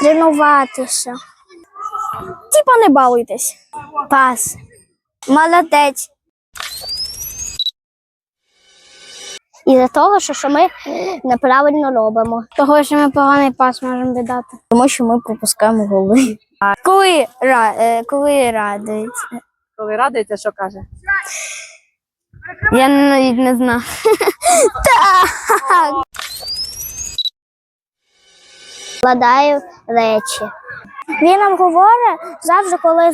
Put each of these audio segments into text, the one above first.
Тренуватися. Типа не балуйтесь. Пас. Молодець. І за того, що, що ми неправильно робимо. Того, що ми поганий пас можемо віддати. Тому що ми пропускаємо голи. Коли, ра, е, коли радується? Коли радується, що каже? Я навіть не знаю. Так. Складаю речі. Він нам говорить завжди, коли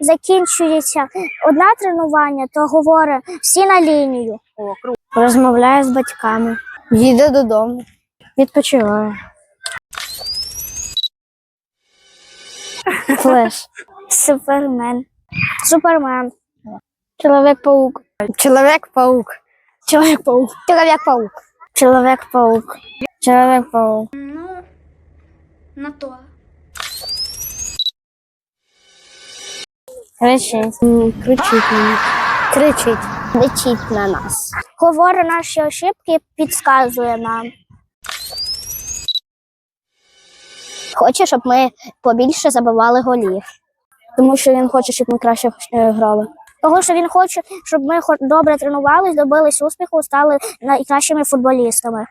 закінчується одне тренування, то говорить всі на лінію. Розмовляє з батьками. Їде додому. Відпочиває. Флеш. Супермен. Супермен. Чоловік-паук. Чоловік-паук. Чоловік-паук. Чоловік-паук. Чоловік-паук. Чоловік-паук. На то. Кричить. Кричить на нас. Кричить. Кричить на нас. Говорить наші ошибки, підказує нам. Хоче, щоб ми побільше забивали голів. Тому що він хоче, щоб ми краще е, грали. Тому що він хоче, щоб ми добре тренувалися, добились успіху, стали найкращими футболістами.